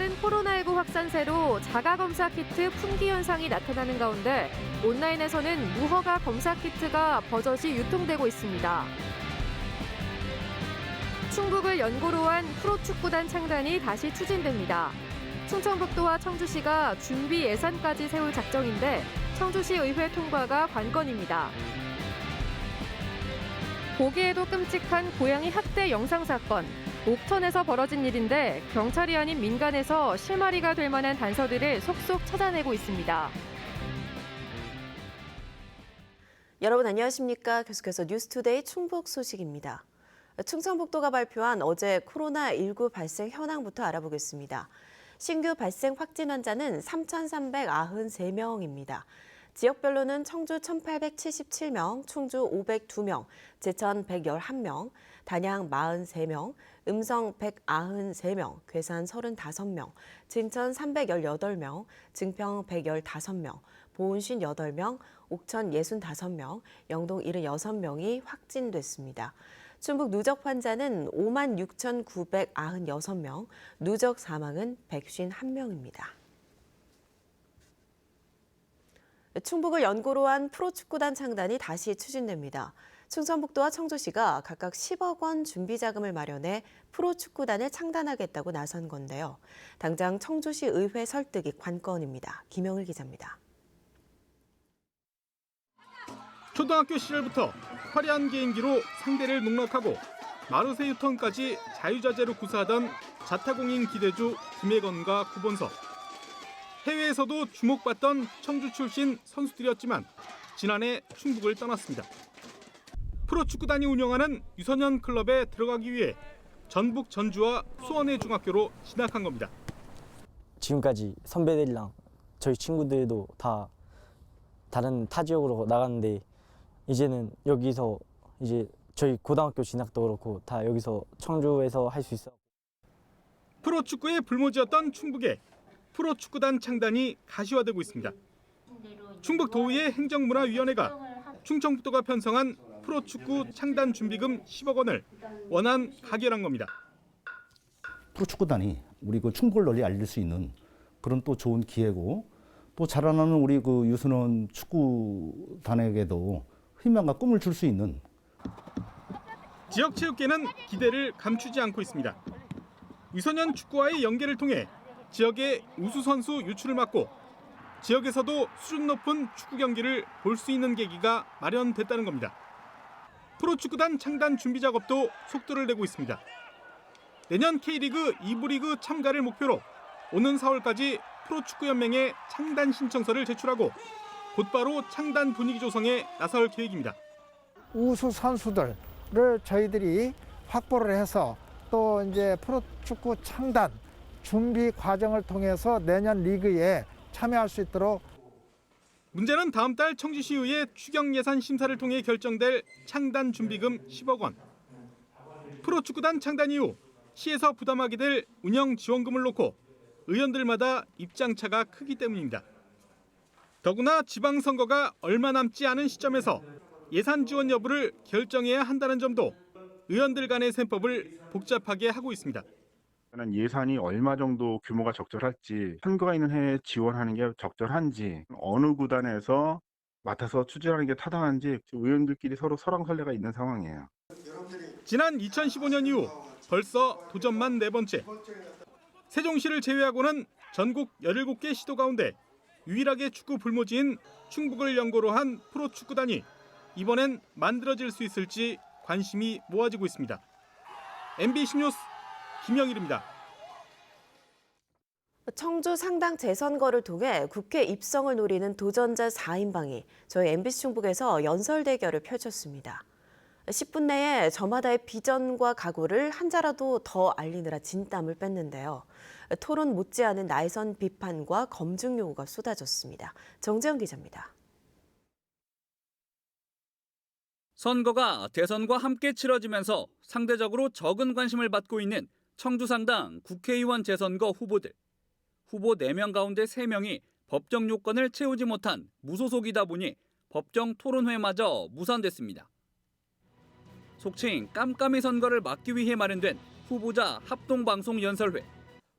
빠른 코로나19 확산세로 자가검사 키트 품귀 현상이 나타나는 가운데 온라인에서는 무허가 검사 키트가 버젓이 유통되고 있습니다. 충북을 연고로 한 프로축구단 창단이 다시 추진됩니다. 충청북도와 청주시가 준비 예산까지 세울 작정인데 청주시 의회 통과가 관건입니다. 보기에도 끔찍한 고양이 학대 영상 사건. 옥천에서 벌어진 일인데 경찰이 아닌 민간에서 실마리가 될 만한 단서들을 속속 찾아내고 있습니다. 여러분 안녕하십니까? 계속해서 뉴스투데이 충북 소식입니다. 충청북도가 발표한 어제 코로나19 발생 현황부터 알아보겠습니다. 신규 발생 확진 환자는 3,393명입니다. 지역별로는 청주 1,877명, 충주 502명, 제천 111명, 단양 43명, 음성 193명, 괴산 35명, 진천 318명, 증평 115명, 보은 58명, 옥천 65명, 영동 76명이 확진됐습니다. 충북 누적 환자는 5만 6,996명, 누적 사망은 151명입니다. 충북을 연고로 한 프로축구단 창단이 다시 추진됩니다. 충청북도와 청주시가 각각 10억 원 준비 자금을 마련해 프로축구단을 창단하겠다고 나선 건데요. 당장 청주시 의회 설득이 관건입니다. 김영일 기자입니다. 초등학교 시절부터 화려한 개인기로 상대를 농락하고 마르세 유턴까지 자유자재로 구사하던 자타공인 기대주 김혜건과 구본석. 해외에서도 주목받던 청주 출신 선수들이었지만 지난해 충북을 떠났습니다. 프로축구단이 운영하는 유소년 클럽에 들어가기 위해 전북 전주와 수원의 중학교로 진학한 겁니다. 지금까지 선배들이랑 저희 친구들도 다 다른 타 지역으로 나갔는데 이제는 여기서 이제 저희 고등학교 진학도 그렇고 다 여기서 청주에서 할 수 있어. 프로축구의 불모지였던 충북에 프로축구단 창단이 가시화되고 있습니다. 충북 도의회 행정문화위원회가 충청북도가 편성한 프로축구 창단 준비금 10억 원을 원안 가결한 겁니다. 프로축구단이 우리 그 충북을 널리 알릴 수 있는 그런 또 좋은 기회고 또 자라나는 우리 그 유소년 축구단에게도 희망과 꿈을 줄 수 있는 지역 체육계는 기대를 감추지 않고 있습니다. 유소년 축구와의 연계를 통해 지역의 우수 선수 유출을 막고 지역에서도 수준 높은 축구 경기를 볼 수 있는 계기가 마련됐다는 겁니다. 프로축구단 창단 준비 작업도 속도를 내고 있습니다. 내년 K리그 2부 리그 참가를 목표로 오는 4월까지 프로축구연맹에 창단 신청서를 제출하고 곧바로 창단 분위기 조성에 나설 계획입니다. 우수 선수들을 저희들이 확보를 해서 또 이제 프로축구 창단 준비 과정을 통해서 내년 리그에 참여할 수 있도록 문제는 다음 달 청주시의회 추경 예산 심사를 통해 결정될 창단 준비금 10억 원. 프로축구단 창단 이후 시에서 부담하게 될 운영 지원금을 놓고 의원들마다 입장차가 크기 때문입니다. 더구나 지방선거가 얼마 남지 않은 시점에서 예산 지원 여부를 결정해야 한다는 점도 의원들 간의 셈법을 복잡하게 하고 있습니다. 저는 예산이 얼마 정도 규모가 적절할지 선거가 있는 해에 지원하는 게 적절한지 어느 구단에서 맡아서 추진하는 게 타당한지 의원들끼리 서로 설왕설래가 있는 상황이에요. 지난 2015년 이후 벌써 도전만 네 번째. 세종시를 제외하고는 전국 17개 시도 가운데 유일하게 축구 불모지인 충북을 연고로 한 프로축구단이 이번엔 만들어질 수 있을지 관심이 모아지고 있습니다. MBC 뉴스 김영일입니다. 청주 상당 재선거를 통해 국회 입성을 노리는 도전자 4인방이 저희 MBC 충북에서 연설 대결을 펼쳤습니다. 10분 내에 저마다의 비전과 각오를 한 자라도 더 알리느라 진땀을 뺐는데요. 토론 못지않은 나이선 비판과 검증 요구가 쏟아졌습니다. 정재영 기자입니다. 선거가 대선과 함께 치러지면서 상대적으로 적은 관심을 받고 있는 청주상당 국회의원 재선거 후보들. 후보 4명 가운데 3명이 법정 요건을 채우지 못한 무소속이다 보니 법정 토론회마저 무산됐습니다. 속칭 깜깜이 선거를 막기 위해 마련된 후보자 합동방송 연설회.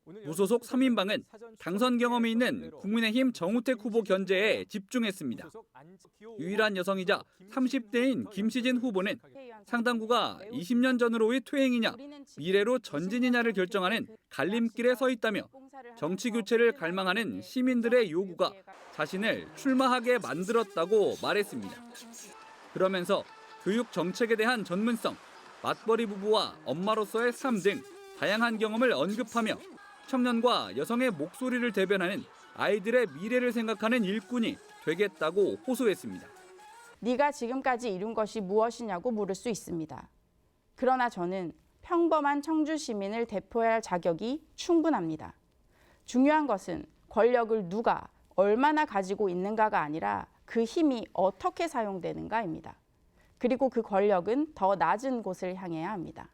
무소속 3인방은 당선 경험이 있는 국민의힘 정우택 후보 견제에 집중했습니다. 유일한 여성이자 30대인 김시진 후보는 상당구가 20년 전으로의 퇴행이냐 미래로 전진이냐를 결정하는 갈림길에 서 있다며 정치 교체를 갈망하는 시민들의 요구가 자신을 출마하게 만들었다고 말했습니다. 그러면서 교육 정책에 대한 전문성, 맞벌이 부부와 엄마로서의 삶 등 다양한 경험을 언급하며 청년과 여성의 목소리를 대변하는 아이들의 미래를 생각하는 일꾼이 되겠다고 호소했습니다. 네가 지금까지 이룬 것이 무엇이냐고 물을 수 있습니다. 그러나 저는 평범한 청주 시민을 대표해야 할 자격이 충분합니다. 중요한 것은 권력을 누가 얼마나 가지고 있는가가 아니라 그 힘이 어떻게 사용되는가입니다. 그리고 그 권력은 더 낮은 곳을 향해야 합니다.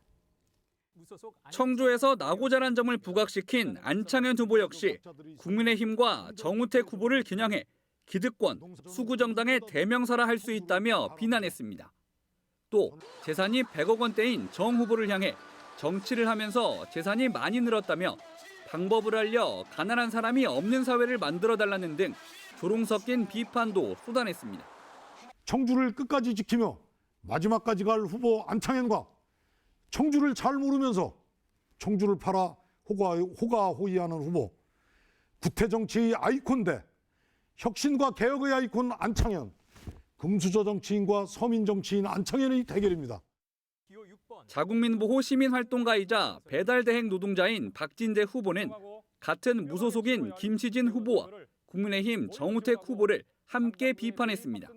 청주에서 나고 자란 점을 부각시킨 안창현 후보 역시 국민의힘과 정우택 후보를 겨냥해 기득권, 수구정당의 대명사라 할 수 있다며 비난했습니다. 또 재산이 100억 원대인 정 후보를 향해 정치를 하면서 재산이 많이 늘었다며 방법을 알려 가난한 사람이 없는 사회를 만들어 달라는 등 조롱 섞인 비판도 쏟아냈습니다. 청주를 끝까지 지키며 마지막까지 갈 후보 안창현과 청주를 잘 모르면서 청주를 팔아 호가, 호가호위하는 후보 구태 정치의 아이콘 대 혁신과 개혁의 아이콘 안창현 금수저 정치인과 서민 정치인 안창현의 대결입니다. 자국민 보호 시민 활동가이자 배달 대행 노동자인 박진대 후보는 같은 무소속인 김시진 후보와 국민의힘 정우택 후보를 함께 비판했습니다.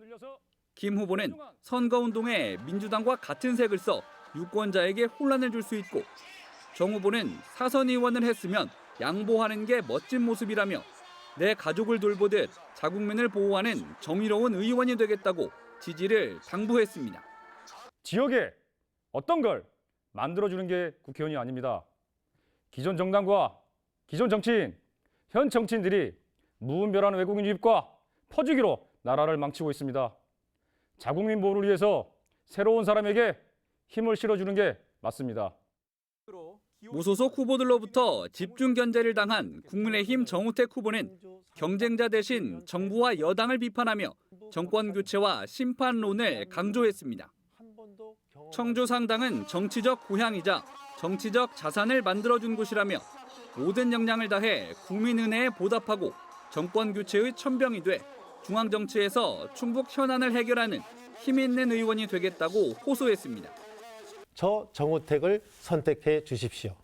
김 후보는 선거운동에 민주당과 같은 색을 써 유권자에게 혼란을 줄 수 있고 정 후보는 사선 의원을 했으면 양보하는 게 멋진 모습이라며 내 가족을 돌보듯 자국민을 보호하는 정의로운 의원이 되겠다고 지지를 당부했습니다. 지역에 어떤 걸 만들어주는 게 국회의원이 아닙니다. 기존 정당과 기존 정치인, 현 정치인들이 무분별한 외국인 유입과 퍼주기로 나라를 망치고 있습니다. 자국민 보호를 위해서 새로운 사람에게 힘을 실어주는 게 맞습니다. 무소속 후보들로부터 집중 견제를 당한 국민의힘 정우택 후보는 경쟁자 대신 정부와 여당을 비판하며 정권 교체와 심판론을 강조했습니다. 청주 상당은 정치적 고향이자 정치적 자산을 만들어준 곳이라며 모든 역량을 다해 국민 은혜에 보답하고 정권 교체의 천병이 돼 중앙 정치에서 충북 현안을 해결하는 힘 있는 의원이 되겠다고 호소했습니다. 저 정우택을 선택해 주십시오.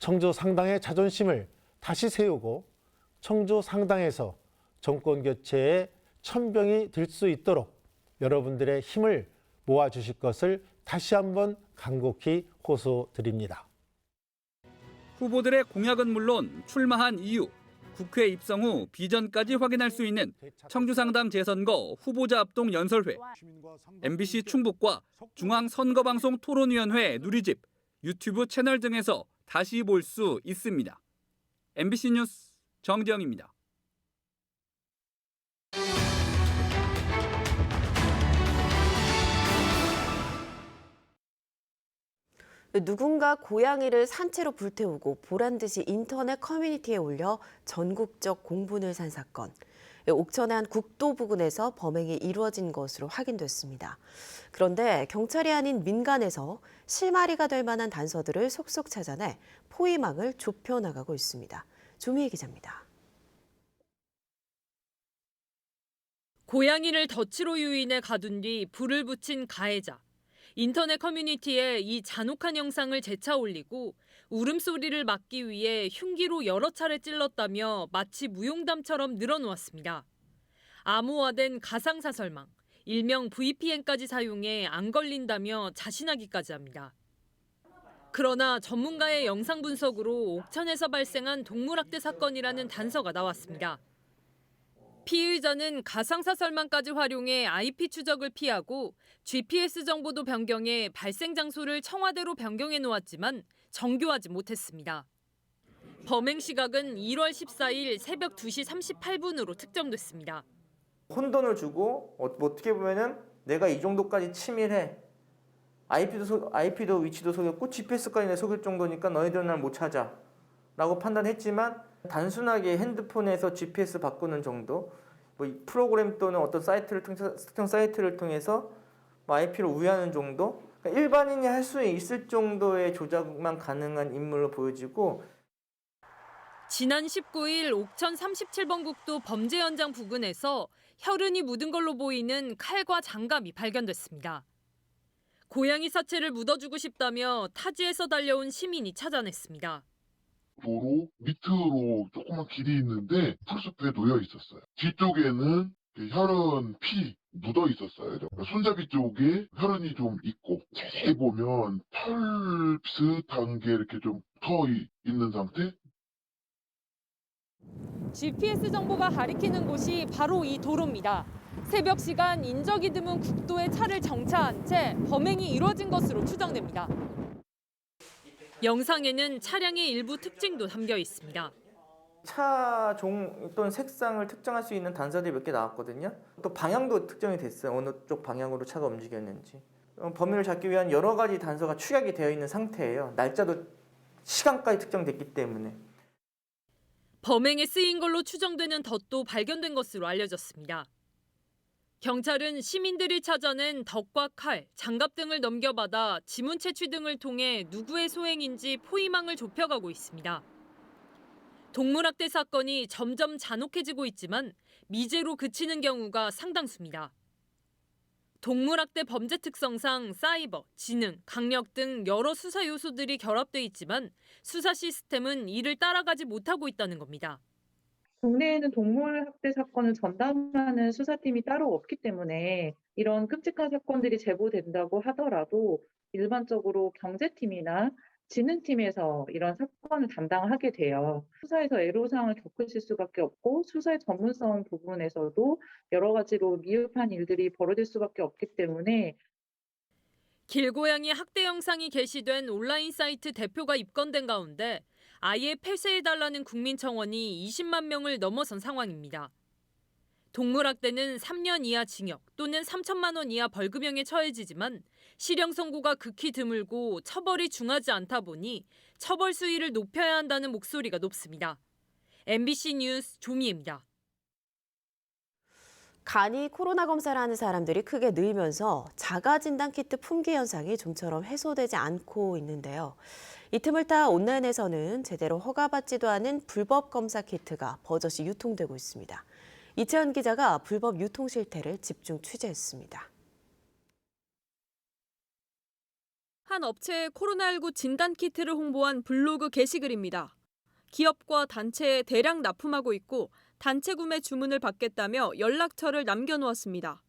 청주 상당의 자존심을 다시 세우고 청주 상당에서 정권 교체의 천병이 될수 있도록 여러분들의 힘을 모아 주실 것을 다시 한번 간곡히 호소드립니다. 후보들의 공약은 물론 출마한 이유, 국회 입성 후 비전까지 확인할 수 있는 청주상당 재선거 후보자 합동 연설회, MBC 충북과 중앙선거방송 토론위원회 누리집, 유튜브 채널 등에서 다시 볼 수 있습니다. MBC 뉴스 정지영입니다. 누군가 고양이를 산채로 불태우고 보란 듯이 인터넷 커뮤니티에 올려 전국적 공분을 산 사건. 옥천의 한 국도 부근에서 범행이 이루어진 것으로 확인됐습니다. 그런데 경찰이 아닌 민간에서 실마리가 될 만한 단서들을 속속 찾아내 포위망을 좁혀 나가고 있습니다. 조미애 기자입니다. 고양이를 덫으로 유인해 가둔 뒤 불을 붙인 가해자. 인터넷 커뮤니티에 이 잔혹한 영상을 재차 올리고 울음소리를 막기 위해 흉기로 여러 차례 찔렀다며 마치 무용담처럼 늘어놓았습니다. 암호화된 가상사설망, 일명 VPN까지 사용해 안 걸린다며 자신하기까지 합니다. 그러나 전문가의 영상 분석으로 옥천에서 발생한 동물학대 사건이라는 단서가 나왔습니다. 피의자는 가상사설망까지 활용해 IP 추적을 피하고 GPS 정보도 변경해 발생 장소를 청와대로 변경해 놓았지만 정교하지 못했습니다. 범행 시각은 1월 14일 새벽 2시 38분으로 특정됐습니다. 혼돈을 주고 어, 떻게 보면은 내가 이 정도까지 치밀해 IP도, 소, IP도 위치도 속였고 GPS까지 내 속일 정도니까 너희들은 날 못 찾아 라고 판단했지만 단순하게 핸드폰에서 GPS 바꾸는 정도 뭐이 프로그램 또는 어떤 사이트를 통해서 특정 사이트를 통해서 뭐 IP를 우회하는 정도 그러니까 일반인이 할 수 있을 정도의 조작만 가능한 인물로 보여지고 지난 19일 옥천 37번 국도 범죄 현장 부근에서 혈흔이 묻은 걸로 보이는 칼과 장갑이 발견됐습니다. 고양이 사체를 묻어주고 싶다며 타지에서 달려온 시민이 찾아냈습니다. 도로 밑으로 조그만 길이 있는데 풀숲에 놓여 있었어요. 뒤쪽에는 그 혈흔 피 묻어 있었어요. 손잡이 쪽에 혈흔이 좀 있고 자세히 보면 털 비슷한 게 이렇게 좀 붙어 있는 상태? GPS 정보가 가리키는 곳이 바로 이 도로입니다. 새벽 시간 인적이 드문 국도에 차를 정차한 채 범행이 이뤄진 것으로 추정됩니다. 영상에는 차량의 일부 특징도 담겨 있습니다. 차 종 또는 색상을 특정할 수 있는 단서들이 몇 개 나왔거든요. 또 방향도 특정이 됐어요. 어느 쪽 방향으로 차가 움직였는지. 어, 범인을 잡기 위한 여러 가지 단서가 축약이 되어 있는 상태예요. 날짜도 시간까지 특정됐기 때문에. 범행에 쓰인 걸로 추정되는 덫도 발견된 것으로 알려졌습니다. 경찰은 시민들이 찾아낸 덫과 칼, 장갑 등을 넘겨받아 지문 채취 등을 통해 누구의 소행인지 포위망을 좁혀가고 있습니다. 동물학대 사건이 점점 잔혹해지고 있지만 미제로 그치는 경우가 상당수입니다. 동물학대 범죄 특성상 사이버, 지능, 강력 등 여러 수사 요소들이 결합돼 있지만 수사 시스템은 이를 따라가지 못하고 있다는 겁니다. 국내에는 동물 학대 사건을 전담하는 수사팀이 따로 없기 때문에 이런 끔찍한 사건들이 제보된다고 하더라도 일반적으로 경제팀이나 지능팀에서 이런 사건을 담당하게 돼요. 수사에서 애로사항을 겪으실 수밖에 없고 수사의 전문성 부분에서도 여러 가지로 미흡한 일들이 벌어질 수밖에 없기 때문에 길고양이 학대 영상이 게시된 온라인 사이트 대표가 입건된 가운데 아예 폐쇄해달라는 국민청원이 20만 명을 넘어선 상황입니다. 동물학대는 3년 이하 징역 또는 3천만 원 이하 벌금형에 처해지지만 실형 선고가 극히 드물고 처벌이 중하지 않다 보니 처벌 수위를 높여야 한다는 목소리가 높습니다. MBC 뉴스 조미입니다. 간이 코로나 검사를 하는 사람들이 크게 늘면서 자가 진단 키트 품귀 현상이 좀처럼 해소되지 않고 있는데요. 이 틈을 타 온라인에서는 제대로 허가받지도 않은 불법 검사 키트가 버젓이 유통되고 있습니다. 이채연 기자가 불법 유통 실태를 집중 취재했습니다. 한 업체의 코로나19 진단 키트를 홍보한 블로그 게시글입니다. 기업과 단체에 대량 납품하고 있고 단체 구매 주문을 받겠다며 연락처를 남겨놓았습니다.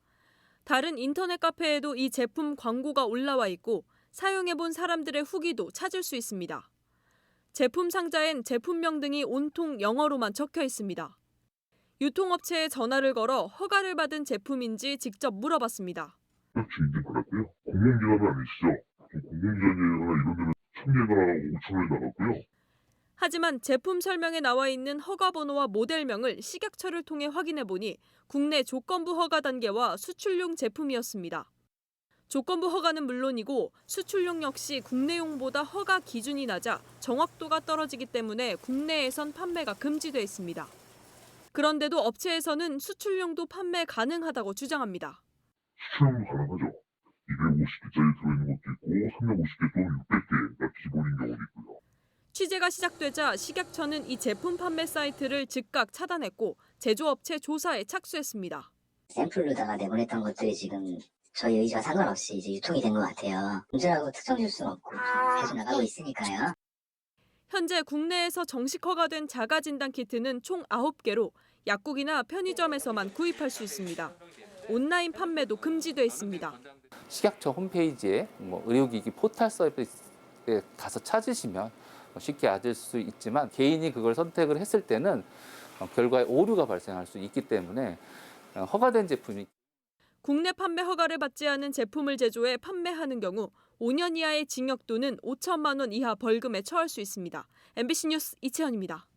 다른 인터넷 카페에도 이 제품 광고가 올라와 있고 사용해본 사람들의 후기도 찾을 수 있습니다. 제품 상자엔 제품명 등이 온통 영어로만 적혀 있습니다. 유통업체에 전화를 걸어 허가를 받은 제품인지 직접 물어봤습니다. 그렇지 인증 받았고요. 공공기관은 아니시죠? 공공기관이나 이런 데는 천 개가 오천 원이 나갔고요. 하지만 제품 설명에 나와 있는 허가 번호와 모델명을 식약처를 통해 확인해 보니 국내 조건부 허가 단계와 수출용 제품이었습니다. 조건부 허가는 물론이고 수출용 역시 국내용보다 허가 기준이 낮아 정확도가 떨어지기 때문에 국내에선 판매가 금지돼 있습니다. 그런데도 업체에서는 수출용도 판매 가능하다고 주장합니다. 수출용 가능하죠. 250개짜리 들어있는 것도 있고 350개 또는 600개가 기본인 경우도 있고요. 취재가 시작되자 식약처는 이 제품 판매 사이트를 즉각 차단했고 제조업체 조사에 착수했습니다. 샘플로다가 내보냈던 것들이 지금 저희 의지와 상관없이 이제 유통이 된 것 같아요. 문제라고 특정 줄 수는 없고 계속 나가고 있으니까요. 현재 국내에서 정식 허가된 자가 진단 키트는 총 9개로 약국이나 편의점에서만 구입할 수 있습니다. 온라인 판매도 금지돼 있습니다. 식약처 홈페이지에 뭐 의료기기 포털 서비스에 가서 찾으시면 쉽게 찾을 수 있지만 개인이 그걸 선택을 했을 때는 결과에 오류가 발생할 수 있기 때문에 허가된 제품이 국내 판매 허가를 받지 않은 제품을 제조해 판매하는 경우 5년 이하의 징역 또는 5천만 원 이하 벌금에 처할 수 있습니다. MBC 뉴스 이채연입니다.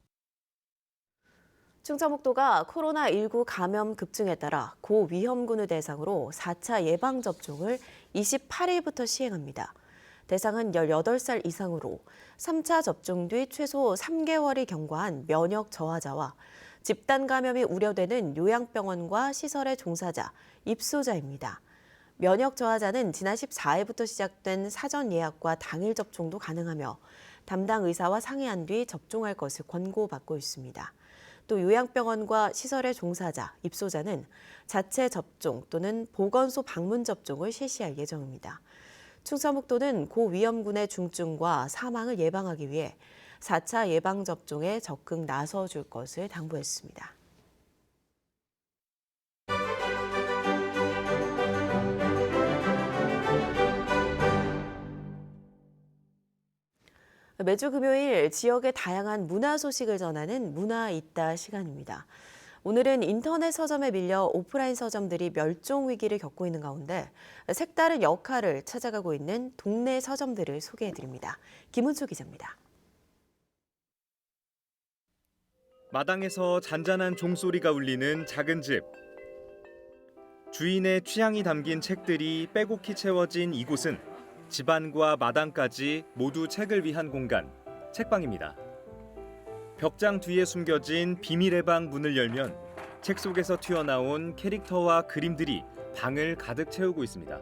충청북도가 코로나19 감염 급증에 따라 고위험군을 대상으로 4차 예방접종을 28일부터 시행합니다. 대상은 18살 이상으로 3차 접종 뒤 최소 3개월이 경과한 면역 저하자와 집단 감염이 우려되는 요양병원과 시설의 종사자, 입소자입니다. 면역 저하자는 지난 14일부터 시작된 사전 예약과 당일 접종도 가능하며 담당 의사와 상의한 뒤 접종할 것을 권고받고 있습니다. 또 요양병원과 시설의 종사자, 입소자는 자체 접종 또는 보건소 방문 접종을 실시할 예정입니다. 충청북도는 고위험군의 중증과 사망을 예방하기 위해 4차 예방접종에 적극 나서줄 것을 당부했습니다. 매주 금요일 지역의 다양한 문화 소식을 전하는 문화 있다 시간입니다. 오늘은 인터넷 서점에 밀려 오프라인 서점들이 멸종 위기를 겪고 있는 가운데 색다른 역할을 찾아가고 있는 동네 서점들을 소개해 드립니다. 김은수 기자입니다. 마당에서 잔잔한 종소리가 울리는 작은 집. 주인의 취향이 담긴 책들이 빼곡히 채워진 이곳은 집안과 마당까지 모두 책을 위한 공간, 책방입니다. 벽장 뒤에 숨겨진 비밀의 방 문을 열면 책 속에서 튀어나온 캐릭터와 그림들이 방을 가득 채우고 있습니다.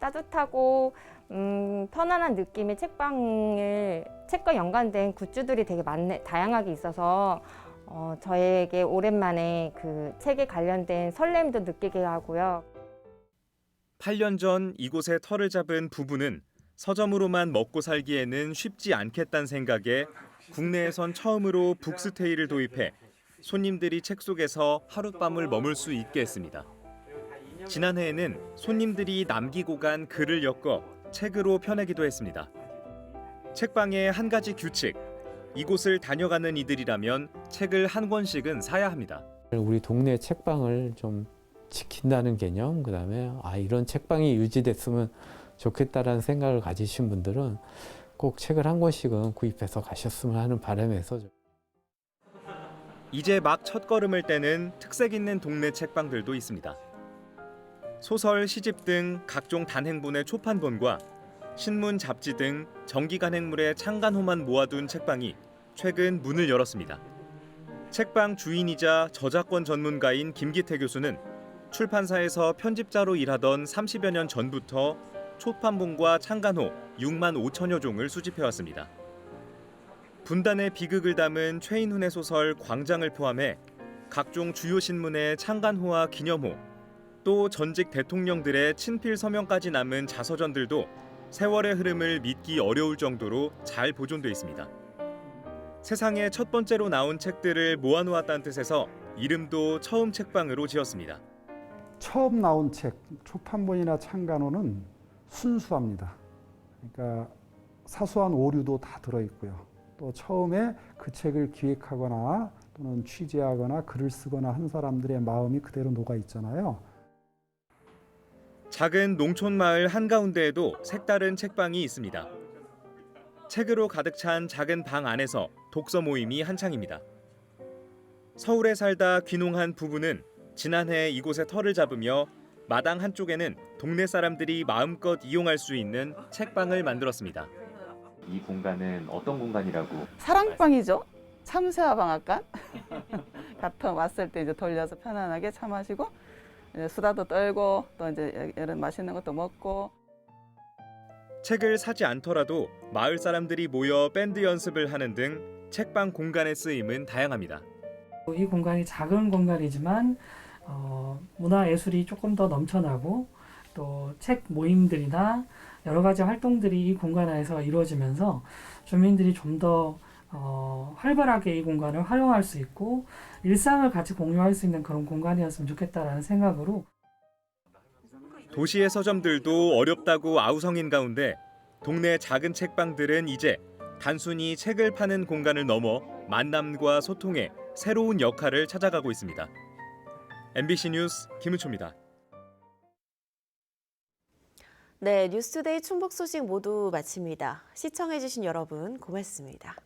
따뜻하고 음, 편안한 느낌의 책방을 책과 연관된 굿즈들이 되게 많네, 다양하게 있어서 어, 저에게 오랜만에 그 책에 관련된 설렘도 느끼게 하고요. 8년 전 이곳에 터를 잡은 부부는 서점으로만 먹고 살기에는 쉽지 않겠다는 생각에 국내에선 처음으로 북스테이를 도입해 손님들이 책 속에서 하룻밤을 머물 수 있게 했습니다. 지난해에는 손님들이 남기고 간 글을 엮어 책으로 펴내기도 했습니다. 책방의 한 가지 규칙. 이곳을 다녀가는 이들이라면 책을 한 권씩은 사야 합니다. 우리 동네 책방을 좀 지킨다는 개념, 그다음에 아 이런 책방이 유지됐으면 좋겠다라는 생각을 가지신 분들은 꼭 책을 한 권씩은 구입해서 가셨으면 하는 바람에서 이제 막 첫걸음을 떼는 특색 있는 동네 책방들도 있습니다. 소설, 시집 등 각종 단행본의 초판본과 신문, 잡지 등 정기 간행물의 창간호만 모아둔 책방이 최근 문을 열었습니다. 책방 주인이자 저작권 전문가인 김기태 교수는 출판사에서 편집자로 일하던 30여 년 전부터 초판본과 창간호 6만 5천여 종을 수집해왔습니다. 분단의 비극을 담은 최인훈의 소설 광장을 포함해 각종 주요 신문의 창간호와 기념호, 또 전직 대통령들의 친필 서명까지 남은 자서전들도 세월의 흐름을 믿기 어려울 정도로 잘 보존돼 있습니다. 세상에 첫 번째로 나온 책들을 모아놓았다는 뜻에서 이름도 처음 책방으로 지었습니다. 처음 나온 책, 초판본이나 창간호는 순수합니다. 그러니까 사소한 오류도 다 들어있고요. 또 처음에 그 책을 기획하거나 또는 취재하거나 글을 쓰거나 한 사람들의 마음이 그대로 녹아 있잖아요. 작은 농촌 마을 한가운데에도 색다른 책방이 있습니다. 책으로 가득 찬 작은 방 안에서 독서 모임이 한창입니다. 서울에 살다 귀농한 부부는 지난해 이곳에 터를 잡으며 마당 한쪽에는 동네 사람들이 마음껏 이용할 수 있는 책방을 만들었습니다. 이 공간은 어떤 공간이라고? 사랑방이죠. 참새와 방앗간 같은 왔을 때 이제 돌려서 편안하게 차 마시고 수다도 떨고 또 이제 이런 맛있는 것도 먹고 책을 사지 않더라도 마을 사람들이 모여 밴드 연습을 하는 등 책방 공간의 쓰임은 다양합니다. 이 공간이 작은 공간이지만 어, 문화 예술이 조금 더 넘쳐나고 또 책 모임들이나 여러 가지 활동들이 이 공간 안에서 이루어지면서 주민들이 좀더 어, 활발하게 이 공간을 활용할 수 있고 일상을 같이 공유할 수 있는 그런 공간이었으면 좋겠다라는 생각으로 도시의 서점들도 어렵다고 아우성인 가운데 동네 작은 책방들은 이제 단순히 책을 파는 공간을 넘어 만남과 소통의 새로운 역할을 찾아가고 있습니다. MBC 뉴스 김은초입니다. 네, 뉴스데이 충북 소식 모두 마칩니다. 시청해주신 여러분 고맙습니다.